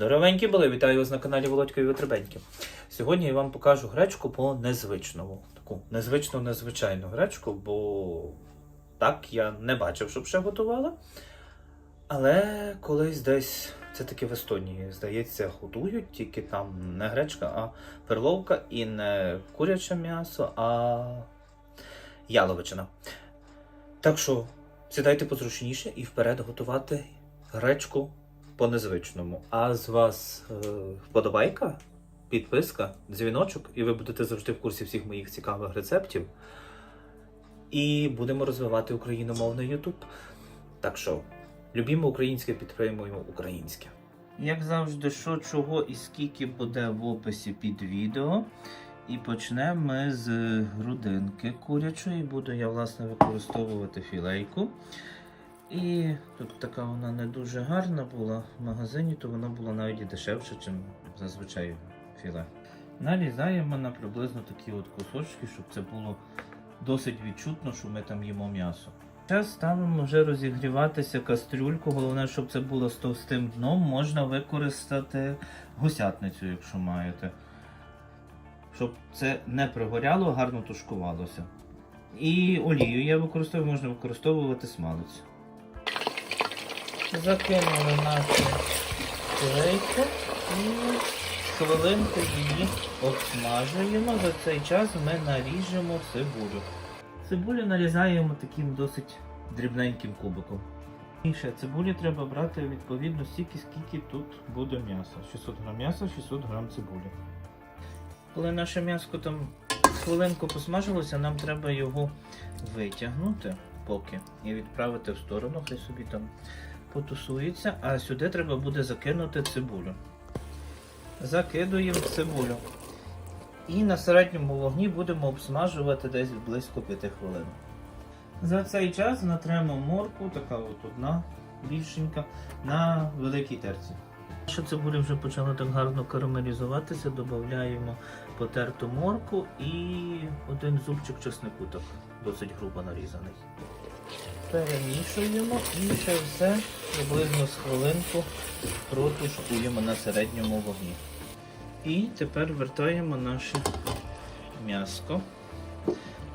Дорогенькі були, вітаю вас на каналі Володька і Витребеньки. Сьогодні я вам покажу гречку по незвичному. Таку незвичну, незвичайну гречку, бо так я не бачив, щоб ще готували. Але колись десь, це таки в Естонії, здається, готують, тільки там не гречка, а перловка і не куряче м'ясо, а яловичина. Так що сідайте позручніше і вперед готувати гречку по незвичному. А з вас е, вподобайка, підписка, дзвіночок, і ви будете завжди в курсі всіх моїх цікавих рецептів. І будемо розвивати україномовний Ютуб. Так що, любімо українське, підтримуємо українське. Як завжди, що, чого і скільки буде в описі під відео. І почнемо ми з грудинки курячої. Буду я, власне, використовувати філейку. І тут така вона не дуже гарна була в магазині, то вона була навіть і дешевше, ніж зазвичай філе. Нарізаємо на приблизно такі от кусочки, щоб це було досить відчутно, що ми там їмо м'ясо. Зараз ставимо вже розігріватися кастрюльку. Головне, щоб це було з товстим дном. Можна використати гусятницю, якщо маєте. Щоб це не пригоряло, гарно тушкувалося. І олію я використовую, можна використовувати смалець. Закинули нашу філейку і хвилинку її обсмажуємо. За цей час ми наріжемо цибулю. Цибулю нарізаємо таким досить дрібненьким кубиком. І ще цибулі треба брати відповідно стільки, скільки тут буде м'яса. 600 грам м'яса, 600 грам цибулі. Коли наше м'яско там хвилинку посмажилося, нам треба його витягнути поки і відправити в сторону, хай собі там потусується, а сюди треба буде закинути цибулю. Закидуємо цибулю. І на середньому вогні будемо обсмажувати десь близько 5 хвилин. За цей час натремо морку, така от одна більшенька, на великій терці. Що цибуля вже почала так гарно карамелізуватися, додаємо потерту морку і один зубчик чеснику, так досить грубо нарізаний. Перемішуємо і ще все приблизно з хвилинку протушкуємо на середньому вогні. І тепер вертаємо наше м'яско.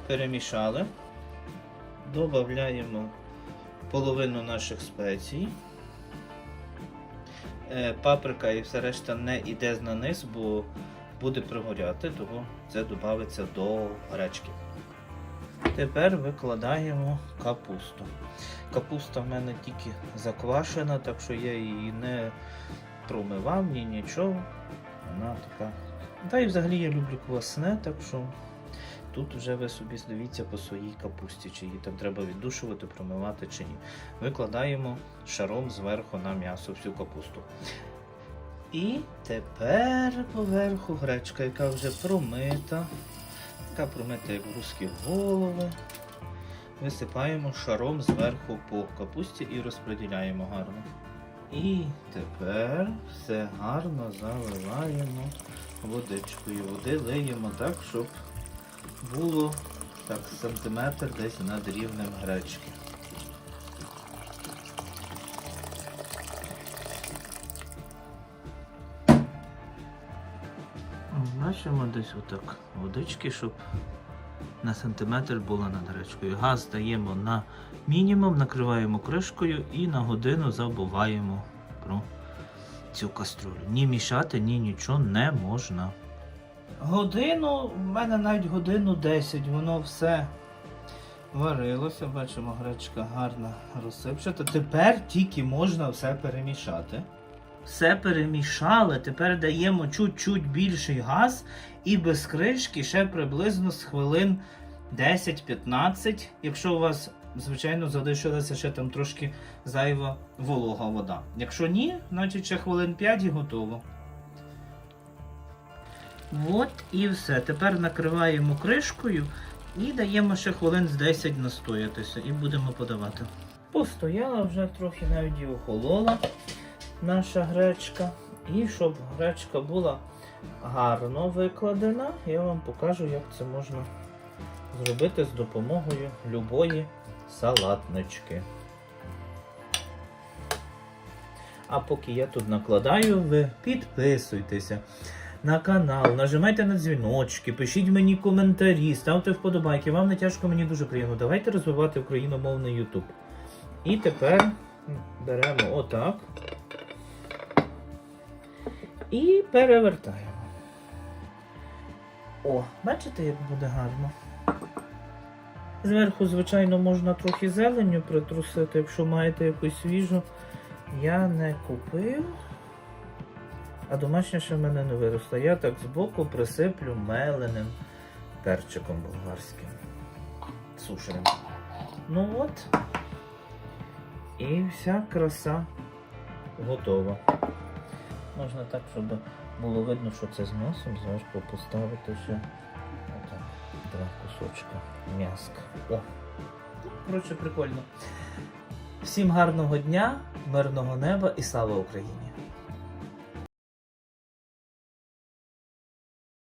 Перемішали. Додаємо половину наших спецій. Е, Паприка і все решта не йде на низ, бо буде пригоряти, тому це додається до гречки. Тепер викладаємо капусту. Капуста в мене тільки заквашена, так що я її не промивав, ні нічого. Вона така. Та і взагалі я люблю квасне, так що тут вже ви собі дивіться по своїй капусті, чи її там треба віддушувати, промивати чи ні. Викладаємо шаром зверху на м'ясо всю капусту. І тепер поверху гречка, яка вже промита, така промита, як руські голови. Висипаємо шаром зверху по капусті і розподіляємо гарно. І тепер все гарно заливаємо водичкою. Води лиємо так, щоб було так сантиметр десь над рівнем гречки. Бачимо десь отак водички, щоб на сантиметр було над гречкою. Газ даємо на мінімум, накриваємо кришкою і на годину забуваємо про цю каструлю. Ні мішати, ні нічого не можна. Годину, в мене навіть годину 10, воно все варилося. Бачимо, гречка гарна розсипчата. Тепер тільки можна все перемішати. Все перемішали, тепер даємо чуть-чуть більший газ і без кришки ще приблизно з хвилин 10-15, якщо у вас, звичайно, залишилася ще там трошки зайва волога вода. Якщо ні, значить ще хвилин 5 і готово. От і все. Тепер накриваємо кришкою і даємо ще хвилин з 10 настоятися і будемо подавати. Постояла вже трохи навіть і охолола наша гречка. І щоб гречка була гарно викладена, я вам покажу, як це можна зробити з допомогою любої салатнички. А поки я тут накладаю, ви підписуйтеся на канал, нажимайте на дзвіночки, пишіть мені коментарі, ставте вподобайки. Вам не тяжко, мені дуже приємно. Давайте розвивати україномовний YouTube. І тепер беремо отак. І перевертаємо. О, бачите, як буде гарно. Зверху, звичайно, можна трохи зеленню притрусити, якщо маєте якусь свіжу. Я не купив. А домашня ще в мене не виросла. Я так збоку присиплю меленим перчиком болгарським. Сушеним. Ну от. І вся краса готова. Можна так, щоб було видно, що це з м'ясом, зверху поставити ще два кусочка м'яска. Коротше, прикольно. Всім гарного дня, мирного неба і слава Україні!